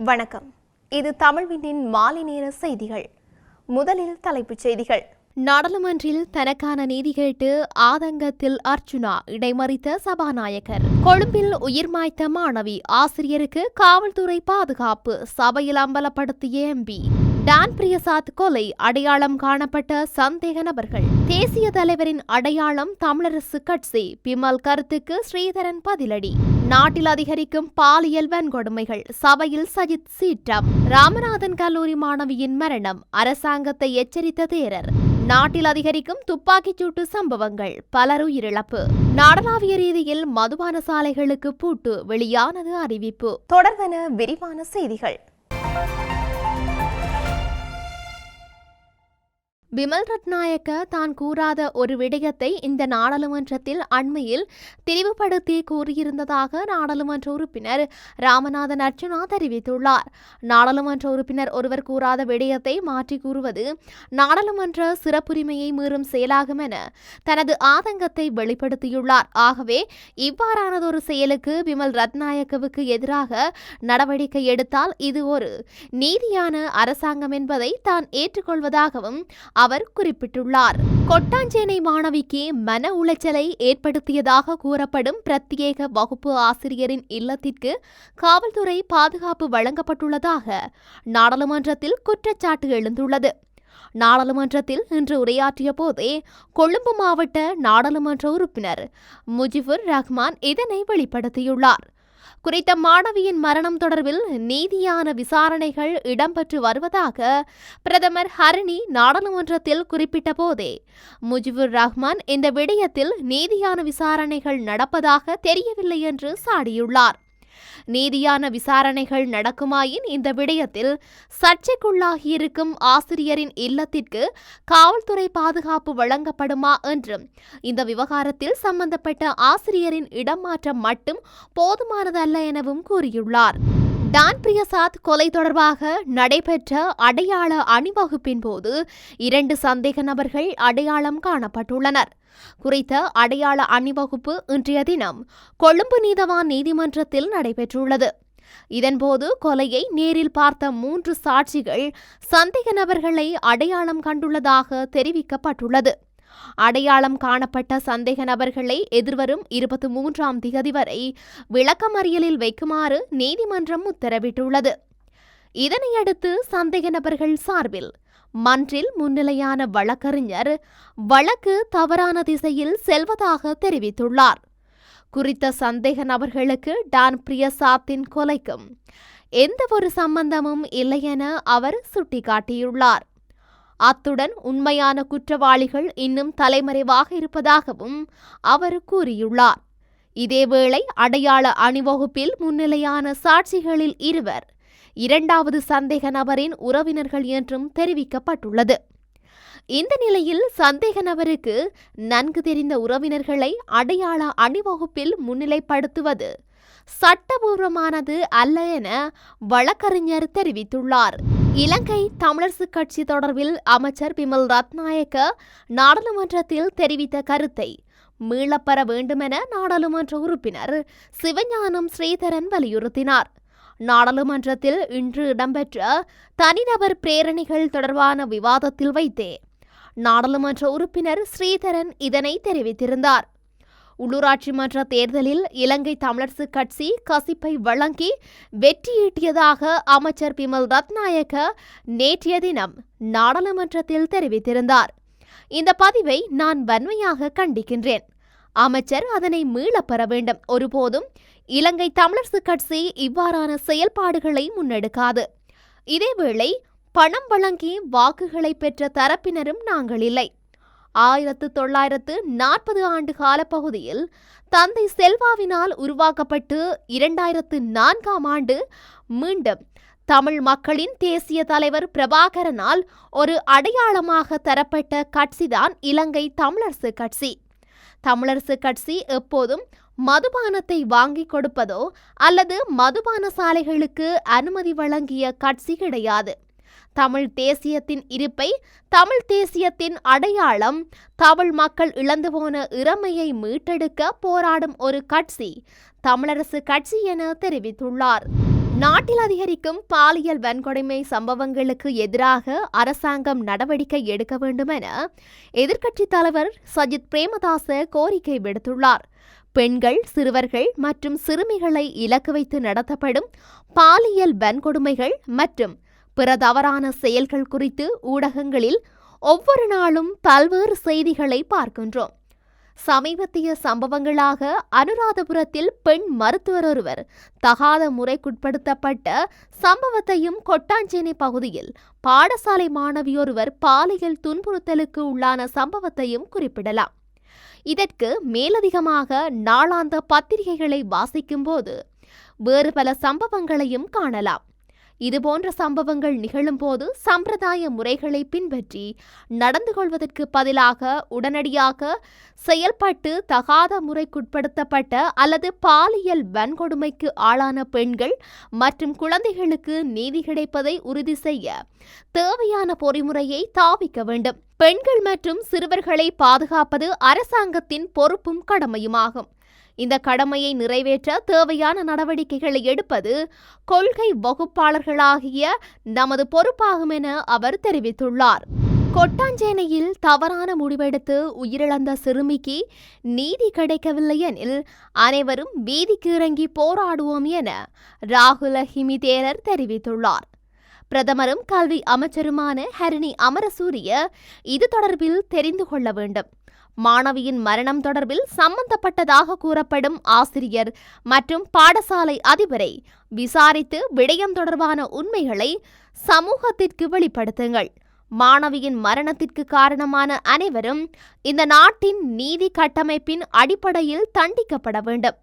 வணக்கம். இது தமிழ்வினின் மாலை நேர செய்திகள். முதலில் தலைப்புச் செய்திகள். நாடாளுமன்றில் தனக்கான நீதி கேட்டு ஆதங்கத்தில் அர்ச்சுனா இடைமறித்த சபாநாயகர். கொழும்பில் உயிர் மாய்த்த மாணவி ஆசிரியருக்கு காவல்துறை பாதுகாப்பு சபையில் அம்பலப்படுத்திய எம்பி. டான் பிரியசாத் கொலை அடையாளம் காணப்பட்ட சந்தேக நபர்கள். தேசிய தலைவரின் அடையாளம் தமிழரசு கட்சி. பிமல் கருத்துக்கு ஸ்ரீதரன் பதிலடி. நாட்டில் அதிகரிக்கும் பாலியல் வன்கொடுமைகள். சபையில் சஜித் சீற்றம். ராமநாதன் கல்லூரி மாணவியின் மரணம். அரசாங்கத்தை எச்சரித்த தேரர். நாட்டில் அதிகரிக்கும் துப்பாக்கிச்சூட்டு சம்பவங்கள். பலர் உயிரிழப்பு. நாடளாவிய ரீதியில் மதுபான சாலைகளுக்கு பூட்டு. வெளியானது அறிவிப்பு. தொடர்வன விரிவான செய்திகள். பிமல் ரத்நாயக்க தான் கூறாத ஒரு விடயத்தை இந்த நாடாளுமன்றத்தில் அண்மையில் திரிவுபடுத்தி கூறியிருந்ததாக நாடாளுமன்ற உறுப்பினர் ராமநாதன் அர்ஜுனா தெரிவித்துள்ளார். நாடாளுமன்ற உறுப்பினர் ஒருவர் கூறாத விடயத்தை மாற்றி கூறுவது நாடாளுமன்ற சிறப்புரிமையை மீறும் செயலாகும் என தனது ஆதங்கத்தை வெளிப்படுத்தியுள்ளார். ஆகவே இவ்வாறானதொரு செயலுக்கு பிமல் ரத்நாயக்கவுக்கு எதிராக நடவடிக்கை எடுத்தால் இது ஒரு நீதியான அரசாங்கம் என்பதை தான் ஏற்றுக்கொள்வதாகவும் அவர் குறிப்பிட்டுள்ளார். கொட்டாஞ்சேனை மாணவிக்கு மன உளைச்சலை ஏற்படுத்தியதாக கூறப்படும் பிரத்யேக வகுப்பு ஆசிரியரின் இல்லத்திற்கு காவல்துறை பாதுகாப்பு வழங்கப்பட்டுள்ளதாக நாடாளுமன்றத்தில் குற்றச்சாட்டு எழுந்துள்ளது. நாடாளுமன்றத்தில் இன்று உரையாற்றிய போதே கொழும்பு மாவட்ட நாடாளுமன்ற உறுப்பினர் முஜிபுர் ரஹ்மான் இதனை வெளிப்படுத்தியுள்ளார். குறித்த மாணவியின் மரணம் தொடர்பில் நீதியான விசாரணைகள் இடம்பெற்று வருவதாக பிரதமர் ஹரணி நாடாளுமன்றத்தில் குறிப்பிட்ட போதே. முஜிபுர் ரஹ்மான் இந்த விடயத்தில் நீதியான விசாரணைகள் நடப்பதாக தெரியவில்லை என்று சாடியுள்ளார். நீதியான விசாரணைகள் நடக்குமாயின் இந்த விடயத்தில் சர்ச்சைக்குள்ளாகியிருக்கும் ஆசிரியரின் இல்லத்திற்கு காவல்துறை பாதுகாப்பு வழங்கப்படுமா என்றும் இந்த விவகாரத்தில் சம்பந்தப்பட்ட ஆசிரியரின் இடமாற்றம் மட்டும் போதுமானதல்ல எனவும் கூறியுள்ளார். டான் பிரியசாத் கொலை தொடர்பாக நடைபெற்ற அடையாள அணிவகுப்பின் போது இரண்டு சந்தேக நபர்கள் அடையாளம் காணப்பட்டுள்ளனர். குறித்த அடையாள அணிவகுப்பு இன்றைய தினம் கொழும்பு நீதவான் நீதிமன்றத்தில் நடைபெற்றுள்ளது. இதன்போது கொலையை நேரில் பார்த்த மூன்று சாட்சிகள் சந்தேக நபர்களை அடையாளம் கண்டுள்ளதாக தெரிவிக்கப்பட்டுள்ளது. அடையாளம் காணப்பட்ட சந்தேக நபர்களை எதிர்வரும் இருபத்தி மூன்றாம் திகதி வரை விளக்கமறியலில் வைக்குமாறு நீதிமன்றம் உத்தரவிட்டுள்ளது. இதனையடுத்து சந்தேக நபர்கள் சார்பில் மன்றில் முன்னிலையான வழக்கறிஞர் வழக்கு தவறான திசையில் செல்வதாக தெரிவித்துள்ளார். குறித்த சந்தேக நபர்களுக்கு டான் பிரியசாத்தின் கொலைக்கும் எந்தவொரு சம்பந்தமும் இல்லை என அவர் சுட்டிக்காட்டியுள்ளார். அத்துடன் உண்மையான குற்றவாளிகள் இன்னும் தலைமறைவாக இருப்பதாகவும் அவர் கூறியுள்ளார். இதேவேளை அடையாள அணிவகுப்பில் முன்னிலையான சாட்சிகளில் இருவர் இரண்டாவது சந்தேக நபரின் உறவினர்கள் என்றும் தெரிவிக்கப்பட்டுள்ளது. இந்த நிலையில் சந்தேக நபருக்கு நன்கு தெரிந்த உறவினர்களை அடையாள அணிவகுப்பில் முன்னிலைப்படுத்துவது சட்டபூர்வமானது அல்ல என வழக்கறிஞர் தெரிவித்துள்ளார். இலங்கை தமிழரசு கட்சி தொடர்பில் அமைச்சர் பிமல் ரத்நாயக்க நாடாளுமன்றத்தில் தெரிவித்த கருத்தை மீளப்பெற வேண்டுமென நாடாளுமன்ற உறுப்பினர் சிவஞானம் ஸ்ரீதரன் வலியுறுத்தினார். நாடாளுமன்றத்தில் இன்று இடம்பெற்ற தனிநபர் பிரேரணிகள் தொடர்பான விவாதத்தில் வைத்தே நாடாளுமன்ற உறுப்பினர் ஸ்ரீதரன் இதனை தெரிவித்திருந்தார். உள்ளூராட்சி மன்ற தேர்தலில் இலங்கை தமிழரசு கட்சி கசிப்பை வழங்கி வெற்றியீட்டியதாக அமைச்சர் பிமல் ரத்நாயக்க நேற்றைய தினம் நாடாளுமன்றத்தில் தெரிவித்திருந்தார். இந்த பதிவை நான் வன்மையாக கண்டிக்கின்றேன். அமைச்சர் அதனை மீளப்பெற வேண்டும். ஒருபோதும் இலங்கை தமிழரசு கட்சி இவ்வாறான செயல்பாடுகளை முன்னெடுக்காது. இதேவேளை பணம் வழங்கி வாக்குகளை பெற்ற தரப்பினரும் நாங்கள் இல்லை. ஆயிரத்து தொள்ளாயிரத்து நாற்பது ஆண்டு காலப்பகுதியில் தந்தை செல்வாவினால் உருவாக்கப்பட்டு இரண்டாயிரத்து நான்காம் ஆண்டு மீண்டும் தமிழ் மக்களின் தேசிய தலைவர் பிரபாகரனால் ஒரு அடையாளமாக தரப்பட்ட கட்சிதான் இலங்கை தமிழரசு கட்சி. தமிழரசு கட்சி எப்போதும் மதுபானத்தை வாங்கி கொடுப்பதோ அல்லது மதுபான சாலைகளுக்கு அனுமதி வழங்கிய கட்சி கிடையாது. தமிழ் தேசியத்தின் இருப்பை தமிழ் தேசியத்தின் அடையாளம் தமிழ் மக்கள் இழந்து போன இறமையை மீட்டெடுக்க போராடும் ஒரு கட்சி தமிழரசு கட்சி என தெரிவித்துள்ளார். நாட்டில் அதிகரிக்கும் பாலியல் வன்கொடுமை சம்பவங்களுக்கு எதிராக அரசாங்கம் நடவடிக்கை எடுக்க வேண்டும் என எதிர்க்கட்சித் தலைவர் சஜித் பிரேமதாச கோரிக்கை விடுத்துள்ளார். பெண்கள் சிறுவர்கள் மற்றும் சிறுமிகளை இலக்கு வைத்து நடத்தப்படும் பாலியல் வன்கொடுமைகள் மற்றும் பிற தவறான செயல்கள் குறித்து ஊடகங்களில் ஒவ்வொரு நாளும் பல்வேறு செய்திகளை பார்க்கின்றோம். சமீபத்திய சம்பவங்களாக அனுராதபுரத்தில் பெண் மருத்துவர் ஒருவர் தகாத முறைக்குட்படுத்தப்பட்ட சம்பவத்தையும் கொட்டாஞ்சேனை பகுதியில் பாடசாலை மாணவியொருவர் பாலியல் துன்புறுத்தலுக்கு உள்ளான சம்பவத்தையும் குறிப்பிடலாம். இதற்கு மேலதிகமாக நாளாந்த பத்திரிகைகளை வாசிக்கும்போது வேறு பல சம்பவங்களையும் காணலாம். இதுபோன்ற சம்பவங்கள் நிகழும்போது சம்பிரதாய முறைகளை பின்பற்றி நடந்து கொள்வதற்கு பதிலாக உடனடியாக செயல்பட்டு தகாத முறைக்குட்படுத்தப்பட்ட அல்லது பாலியல் வன்கொடுமைக்கு ஆளான பெண்கள் மற்றும் குழந்தைகளுக்கு நீதி கிடைப்பதை உறுதி செய்ய தேவையான பொறிமுறையை தாவிக்க வேண்டும். பெண்கள் மற்றும் சிறுவர்களை பாதுகாப்பது அரசாங்கத்தின் பொறுப்பும் கடமையுமாகும். இந்த கடமையை நிறைவேற்ற தேவையான நடவடிக்கைகளை எடுப்பது கொள்கை வகுப்பாளர்களாகிய நமது பொறுப்பாகும் என அவர் தெரிவித்துள்ளார். கொட்டாஞ்சேனையில் தவறான முடிவெடுத்து உயிரிழந்த சிறுமிக்கு நீதி கிடைக்கவில்லை எனில் அனைவரும் வீதிக்கு இறங்கி போராடுவோம் என ராகுல ஹிமிதேரர் தெரிவித்துள்ளார். பிரதமரும் கல்வி அமைச்சருமான ஹரிணி அமரசூரிய இது தொடர்பில் தெரிந்து கொள்ள வேண்டும். மாணவியின் மரணம் தொடர்பில் சம்பந்தப்பட்டதாக கூறப்படும் ஆசிரியர் மற்றும் பாடசாலை அதிபரை விசாரித்து விடயம் தொடர்பான உண்மைகளை சமூகத்திற்கு வெளிப்படுத்துங்கள். மாணவியின் மரணத்திற்கு காரணமான அனைவரும் இந்த நாட்டின் நீதி கட்டமைப்பின் அடிப்படையில் தண்டிக்கப்பட வேண்டும்.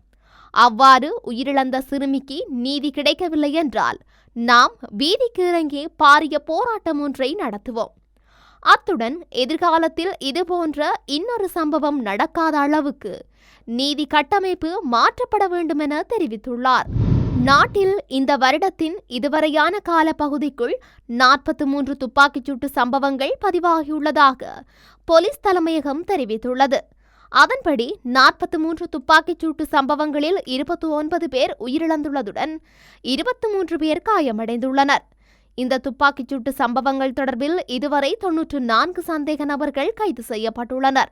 அவ்வாறு உயிரிழந்த சிறுமிக்கு நீதி கிடைக்கவில்லை என்றால் நாம் வீதிக்கு இறங்கி பாரிய போராட்டம் ஒன்றை நடத்துவோம். அத்துடன் எதிர்காலத்தில் இதுபோன்ற இன்னொரு சம்பவம் நடக்காத அளவுக்கு நீதி கட்டமைப்பு மாற்றப்பட வேண்டும் என தெரிவித்துள்ளார். நாட்டில் இந்த வருடத்தின் இதுவரையான காலப்பகுதிக்குள் நாற்பத்தி மூன்று துப்பாக்கிச்சூட்டு சம்பவங்கள் பதிவாகியுள்ளதாக போலீஸ் தலைமையகம் தெரிவித்துள்ளது. அதன்படி நாற்பத்தி மூன்று துப்பாக்கிச் சூட்டு சம்பவங்களில் இருபத்தி ஒன்பது பேர் உயிரிழந்துள்ளதுடன் இருபத்தி மூன்று பேர் காயமடைந்துள்ளனர். இந்த துப்பாக்கிச் சூட்டு சம்பவங்கள் தொடர்பில் இதுவரை தொன்னூற்று நான்கு சந்தேக நபர்கள் கைது செய்யப்பட்டுள்ளனர்.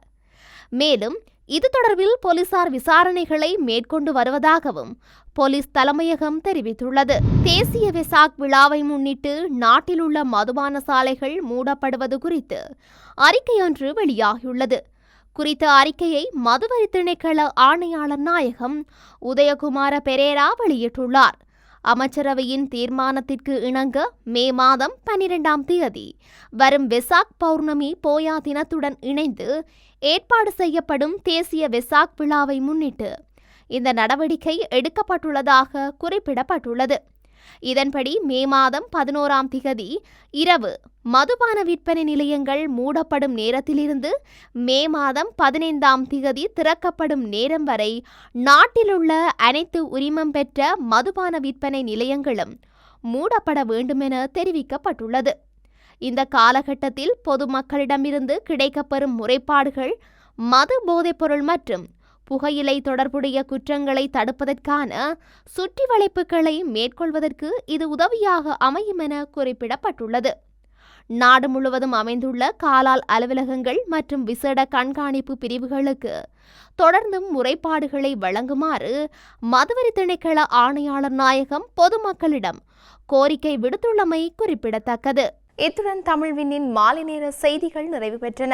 மேலும் இது தொடர்பில் போலீசார் விசாரணைகளை மேற்கொண்டு வருவதாகவும் போலீஸ் தலைமையகம் தெரிவித்துள்ளது. தேசிய வெசாக் விழாவை முன்னிட்டு நாட்டில் உள்ள மதுபான சாலைகள் மூடப்படுவது குறித்து அறிக்கையொன்று வெளியாகியுள்ளது. குறித்த அறிக்கையை மதுவரி திணைக்கள ஆணையாளர் நாயகம் உதயகுமார பெரேரா வெளியிட்டுள்ளார். அமைச்சரவையின் தீர்மானத்திற்கு இணங்க மே மாதம் பனிரெண்டாம் தேதி வரும் வெசாக் பௌர்ணமி போயா தினத்துடன் இணைந்து ஏற்பாடு செய்யப்படும் தேசிய வெசாக் விழாவை முன்னிட்டு இந்த நடவடிக்கை எடுக்கப்பட்டுள்ளதாக குறிப்பிடப்பட்டுள்ளது. இதன்படி மே மாதம் பதினோராம் திகதி இரவு மதுபான விற்பனை நிலையங்கள் மூடப்படும் நேரத்திலிருந்து மே மாதம் பதினைந்தாம் திகதி திறக்கப்படும் நேரம் வரை நாட்டிலுள்ள அனைத்து உரிமம் பெற்ற மதுபான விற்பனை நிலையங்களும் மூடப்பட வேண்டுமென தெரிவிக்கப்பட்டுள்ளது. இந்த காலகட்டத்தில் பொதுமக்களிடமிருந்து கிடைக்கப்பெறும் முறைப்பாடுகள் மது போதைப்பொருள் மற்றும் புகையிலை தொடர்புடைய குற்றங்களை தடுப்பதற்கான சுற்றி வளைப்புகளை மேற்கொள்வதற்கு இது உதவியாக அமையும் என குறிப்பிடப்பட்டுள்ளது. நாடு முழுவதும் அமைந்துள்ள காலால் அலுவலகங்கள் மற்றும் விசேட கண்காணிப்பு பிரிவுகளுக்கு தொடர்ந்தும் முறைப்பாடுகளை வழங்குமாறு மதுவரி திணைக்கள ஆணையாளர் நாயகம் பொதுமக்களிடம் கோரிக்கை விடுத்துள்ளமை குறிப்பிடத்தக்கது. இத்துடன் தமிழ்வினின் மாலை நேர செய்திகள் நிறைவு பெற்றன.